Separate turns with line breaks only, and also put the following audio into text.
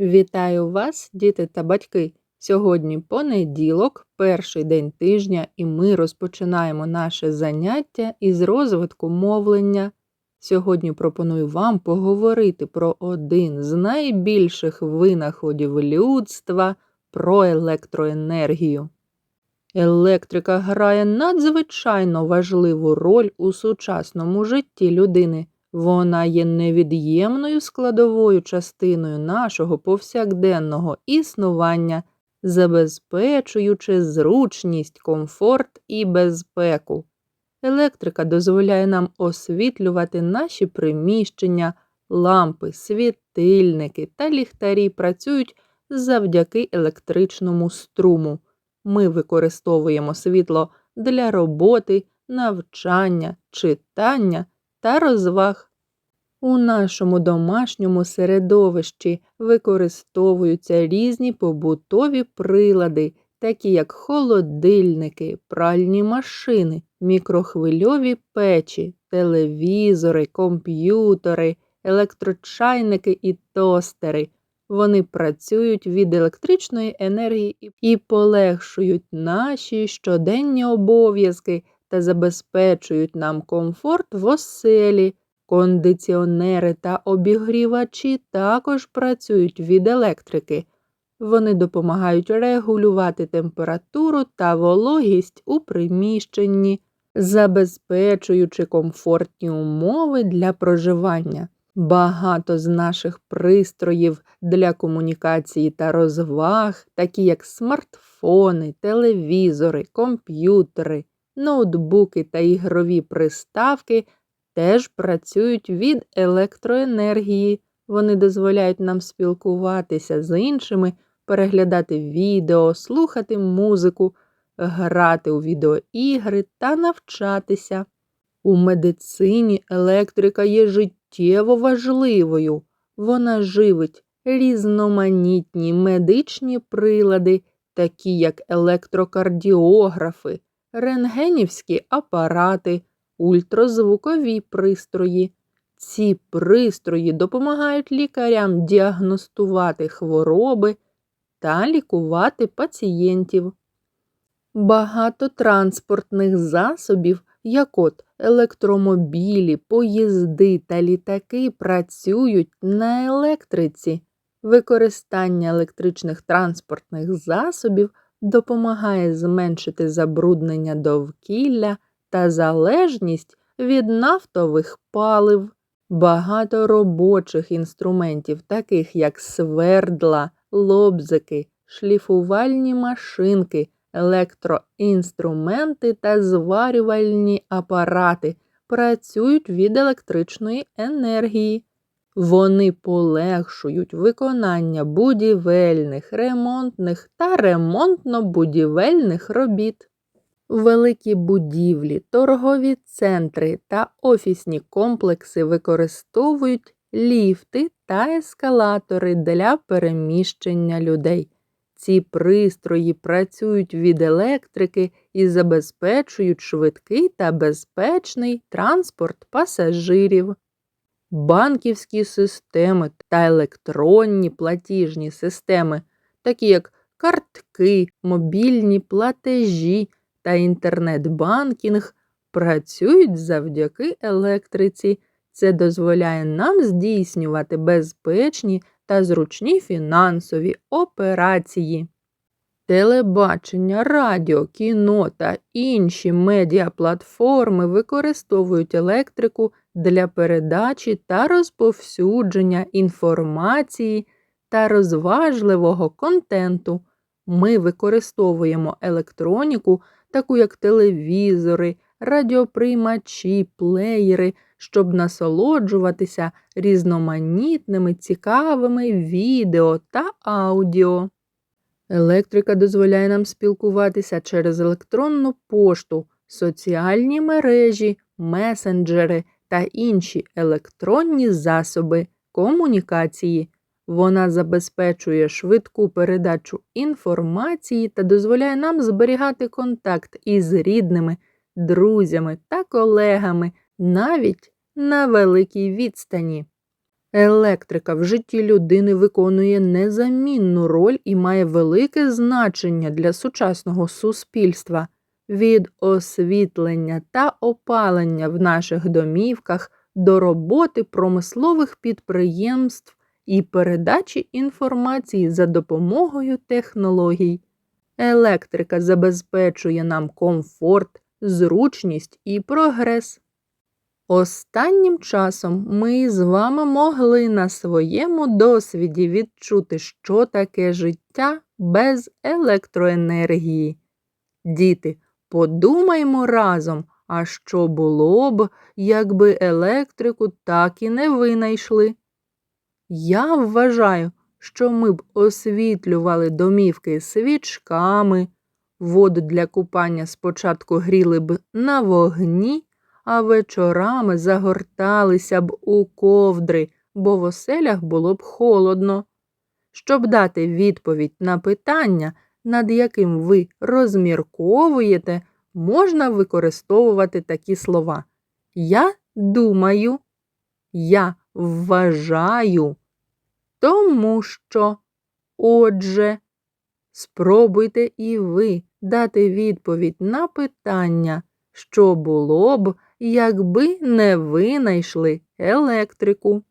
Вітаю вас, діти та батьки! Сьогодні понеділок, перший день тижня, і ми розпочинаємо наше заняття із розвитку мовлення. Сьогодні пропоную вам поговорити про один з найбільших винаходів людства про електроенергію. Електрика грає надзвичайно важливу роль у сучасному житті людини. Вона є невід'ємною складовою частиною нашого повсякденного існування, забезпечуючи зручність, комфорт і безпеку. Електрика дозволяє нам освітлювати наші приміщення, лампи, світильники та ліхтарі працюють завдяки електричному струму. Ми використовуємо світло для роботи, навчання, читання та розваг. У нашому домашньому середовищі використовуються різні побутові прилади, такі як холодильники, пральні машини, мікрохвильові печі, телевізори, комп'ютери, електрочайники і тостери. Вони працюють від електричної енергії і полегшують наші щоденні обов'язки та забезпечують нам комфорт в оселі. Кондиціонери та обігрівачі також працюють від електрики. Вони допомагають регулювати температуру та вологість у приміщенні, забезпечуючи комфортні умови для проживання. Багато з наших пристроїв для комунікації та розваг, такі як смартфони, телевізори, комп'ютери, ноутбуки та ігрові приставки, теж працюють від електроенергії. Вони дозволяють нам спілкуватися з іншими, переглядати відео, слухати музику, грати у відеоігри та навчатися. У медицині електрика є життєво важливою. Вона живить різноманітні медичні прилади, такі як електрокардіографи, рентгенівські апарати, ультразвукові пристрої. Ці пристрої допомагають лікарям діагностувати хвороби та лікувати пацієнтів. Багато транспортних засобів, як от електромобілі, поїзди та літаки, працюють на електриці. Використання електричних транспортних засобів допомагає зменшити забруднення довкілля та залежність від нафтових палив. Багато робочих інструментів, таких як свердла, лобзики, шліфувальні машинки, електроінструменти та зварювальні апарати, працюють від електричної енергії. Вони полегшують виконання будівельних, ремонтних та ремонтно-будівельних робіт. Великі будівлі, торгові центри та офісні комплекси використовують ліфти та ескалатори для переміщення людей. Ці пристрої працюють від електрики і забезпечують швидкий та безпечний транспорт пасажирів. Банківські системи та електронні платіжні системи, такі як картки, мобільні платежі та інтернет-банкінг, працюють завдяки електриці. Це дозволяє нам здійснювати безпечні та зручні фінансові операції. Телебачення, радіо, кіно та інші медіаплатформи використовують електрику для передачі та розповсюдження інформації та розважливого контенту. Ми використовуємо електроніку, таку як телевізори, радіоприймачі, плеєри, щоб насолоджуватися різноманітними цікавими відео та аудіо. Електрика дозволяє нам спілкуватися через електронну пошту, соціальні мережі, месенджери та інші електронні засоби комунікації. Вона забезпечує швидку передачу інформації та дозволяє нам зберігати контакт із рідними, друзями та колегами навіть на великій відстані. Електрика в житті людини виконує незамінну роль і має велике значення для сучасного суспільства. Від освітлення та опалення в наших домівках до роботи промислових підприємств і передачі інформації за допомогою технологій. Електрика забезпечує нам комфорт, зручність і прогрес. Останнім часом ми з вами могли на своєму досвіді відчути, що таке життя без електроенергії. Діти, подумаймо разом, а що було б, якби електрику так і не винайшли. Я вважаю, що ми б освітлювали домівки свічками, воду для купання спочатку гріли б на вогні, а вечорами загорталися б у ковдри, бо в оселях було б холодно. Щоб дати відповідь на питання, над яким ви розмірковуєте, можна використовувати такі слова. Я думаю, я вважаю, тому що, отже, спробуйте і ви дати відповідь на питання, що було б, якби не винайшли електрику.